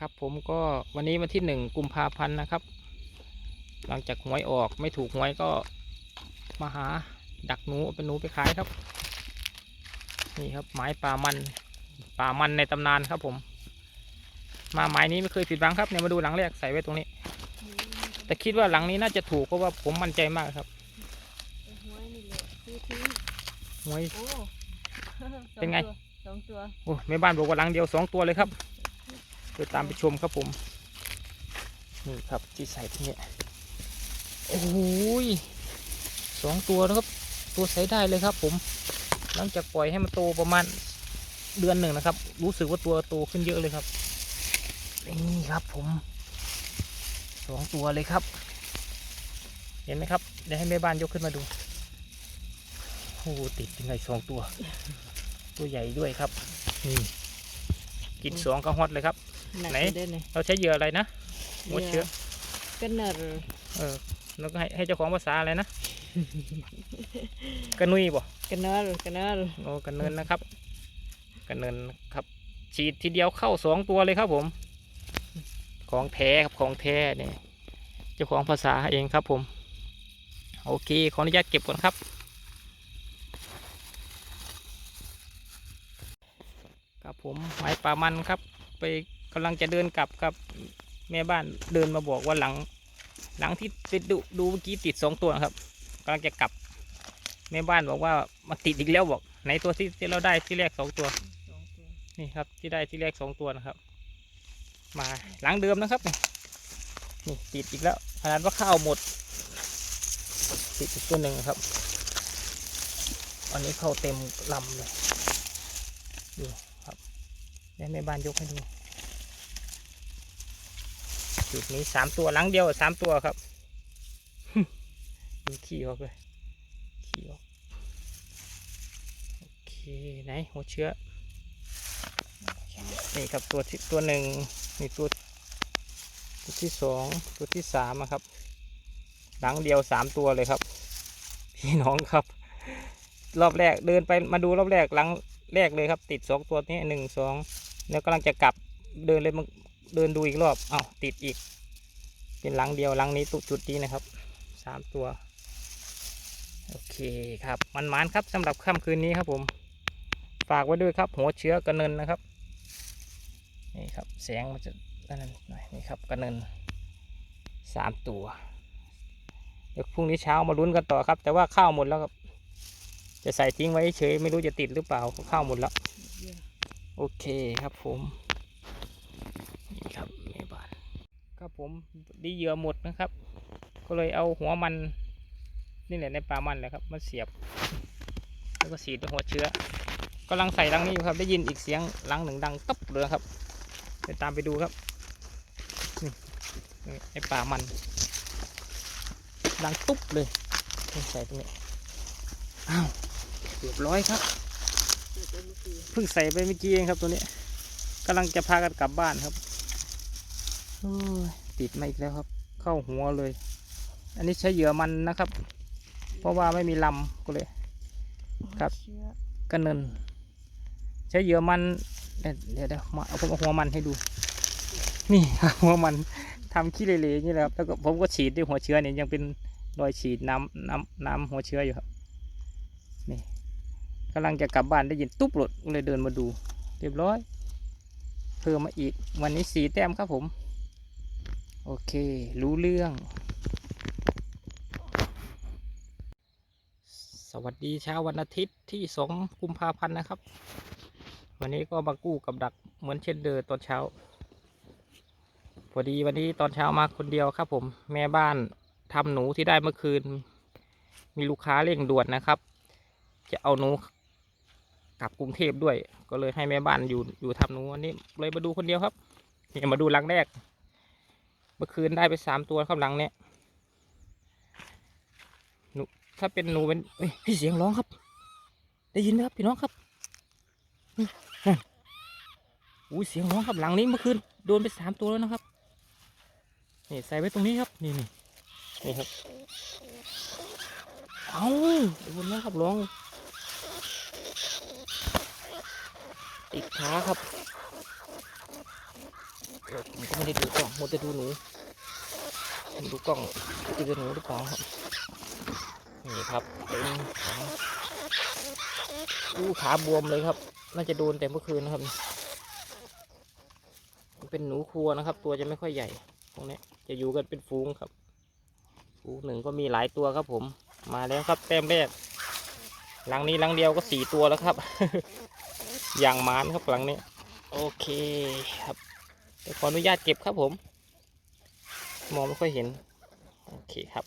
ครับผมก็วันนี้วันที่หนึ่งกุมภาพันธ์นะครับ หลังจากหวยออกไม่ถูกหวยก็มาหาดักหนูเอาเป็นหนูไปขายครับ นี่ครับไม้ป่ามันป่ามันในตำนานครับผม มาไม้นี้ไม่เคยผิดหวังครับเนี่ยมาดูหลังแรกใส่ไว้ตรงนี้ แต่คิดว่าหลังนี้น่าจะถูกเพราะว่าผมมั่นใจมากครับหวยนี่แหละซื้อทิ้งหวยโอ้เป็นไงสองตัวโอ้แม่บ้านบอกว่าหลังเดียวสองตัวเลยครับ เดี๋ยวตามไปชมครับผมนี่ครับที่ใส่ที่เนี่ยโอ้ยสองตัวนะครับ ตัวใช้ได้เลยครับผม หลังจากปล่อยให้มันโตประมาณเดือนหนึ่งนะครับ รู้สึกว่าตัวโตขึ้นเยอะเลยครับ นี่ครับผมสองตัวเลยครับ เห็นไหมครับ เดี๋ยวให้แม่บ้านยกขึ้นมาดูโอ้โหติดยังไงสองตัว ตัวใหญ่ด้วยครับนี่กินสองก็ฮอตเลยครับ นักไหนได้เลยเราใช้เหยื่ออะไรนะหัวเชื้อกันเนอร์เออแล้วก็ให้ให้เจ้าของภาษาอะไรนะ กระนุยบ่กันเนอร์กันเนอร์โอ้กระเนินนะครับกระเนินครับ ฉีดทีเดียวเข้าสองตัวเลยครับผม ของแท้ครับของแท้เนี่ยเจ้าของภาษาเองครับผม โอเค ขออนุญาตเก็บก่อนครับ ครับผมหมายปลามันครับ ไป กำลังจะเดินกลับครับแม่บ้านเดินมาบอกว่าหลัง หลังที่ติดดูดูเมื่อกี้ติดสองตัวครับกำลังจะกลับ แม่บ้านบอกว่ามาติดอีกแล้วบอกไหนตัวที่ที่เราได้ที่แรกสองตัวนี่ครับที่ได้ที่แรกสองตัวนะครับ มาหลังเดิมนะครับนี่นี่ติดอีกแล้วขนาดว่าข้าวหมด ติดอีกตัวหนึ่งครับ อันนี้เข้าเต็มลำเลยดูครับเดี๋ยวแม่บ้านยกให้ดู จุดนี้สามตัวหลังเดียวสามตัวครับดูขี้ออกเลยขี้ออกโอเคไหนหัวเชื้อนี่ครับตัวที่ตัวหนึ่งนี่ตัวตัวที่สองตัวที่สามครับ หลังเดียวสามตัวเลยครับ พี่น้องครับ รอบแรกเดินไปมาดูรอบแรกหลังแรกเลยครับ ติดสองตัวนี้หนึ่งสองแล้วกำลังจะกลับเดินเลยมา เดินดูอีกรอบเอ้าติดอีก เป็นหลังเดียวหลังนี้ตุจุดนี้นะครับสามตัว โอเคครับมันมันๆครับสำหรับค่ำคืนนี้ครับผม ฝากไว้ด้วยครับ หัวเชื้อกระเนินนะครับนี่ครับแสงมันจะนั่นหน่อยนี่ครับกระเนินสามตัวเดี๋ยวพรุ่งนี้เช้ามาลุ้นกันต่อครับ แต่ว่าข้าวหมดแล้วครับ จะใส่ทิ้งไว้เฉยไม่รู้จะติดหรือเปล่าข้าวหมดแล้ว โอเคครับผม นี่ครับแม่บ้านครับผมดีเหยื่อหมดนะครับ ก็เลยเอาหัวมันนี่แหละในปลามันแหละครับมาเสียบ แล้วก็สีดหัวเชื้อกำลังใส่รังนี้อยู่ครับ ได้ยินอีกเสียงรังหนึ่งดังต๊บเลยครับไปตามไปดูครับนี่ไอป่ามันดังตุ๊บเลยใส่ตรงนี้อ้าวเรียบร้อยครับเพิ่งใส่ไปเมื่อกี้เองครับตัวนี้กำลังจะพากันกลับบ้านครับ ติดมาอีกแล้วครับ เข้าหัวเลย อันนี้ใช้เหยื่อมันนะครับ เพราะว่าไม่มีลำก็เลย ครับกระเนิน ใช้เหยื่อมันเดี๋ยวเดี๋ยวมาเอาผมเอาหัวมันให้ดู นี่หัวมันทำขี้เหร่ๆอย่างนี้แหละครับแล้วก็ผมก็ฉีดด้วยหัวเชื้อเนี่ยยังเป็นรอยฉีดน้ำน้ำน้ำหัวเชื้ออยู่ครับ นี่กำลังจะกลับบ้านได้ยินตุ๊บหลดก็เลยเดินมาดู เรียบร้อย เพิ่มมาอีกวันนี้สีแต้มครับผม โอเค รู้เรื่อง สวัสดีเช้าวันอาทิตย์ที่สองกุมภาพันธ์นะครับ วันนี้ก็มากู้กับดักเหมือนเช่นเดิมตอนเช้า พอดีวันนี้ตอนเช้ามาคนเดียวครับ ผม แม่บ้านทำหนูที่ได้เมื่อคืน มีลูกค้าเร่งด่วนนะครับ จะเอาหนูกลับกรุงเทพด้วย ก็เลยให้แม่บ้านอยู่อยู่ทำหนูวันนี้เลยมาดูคนเดียวครับนี่มาดูลังแรก เมื่อคืนได้ไปสามตัวครับหลังเนี้ยหนูถ้าเป็นหนูเป็นเอ้ยพี่เสียงร้องครับ ได้ยินไหมครับพี่น้องครับอุ้ยเสียงร้องครับหลังนี้เมื่อคืนโดนไปสามตัวแล้วนะครับนี่ใส่ไว้ตรงนี้ครับนี่นี่นี่ครับเอาโดนแล้ครับร้องติดขาครับ ผมก็ไม่ได้ดูกล้องมัวแต่ดูหนูดูกล้องดูแต่หนูหรือเปล่าครับนี่ครับเป็นขาอู้ขาบวมเลยครับ น่าจะโดนแต่เมื่อคืนนะครับเป็นหนูครัวนะครับ ตัวจะไม่ค่อยใหญ่ตรงนี้จะอยู่กันเป็นฟูงครับ ฟูงหนึ่งก็มีหลายตัวครับผม มาแล้วครับ แต้มแรกหลังนี้หลังเดียวก็สี่ตัวแล้วครับ อย่างมานครับหลังนี้ โอเคครับ ขออนุญาตเก็บครับผม มองไม่ค่อยเห็น โอเคครับ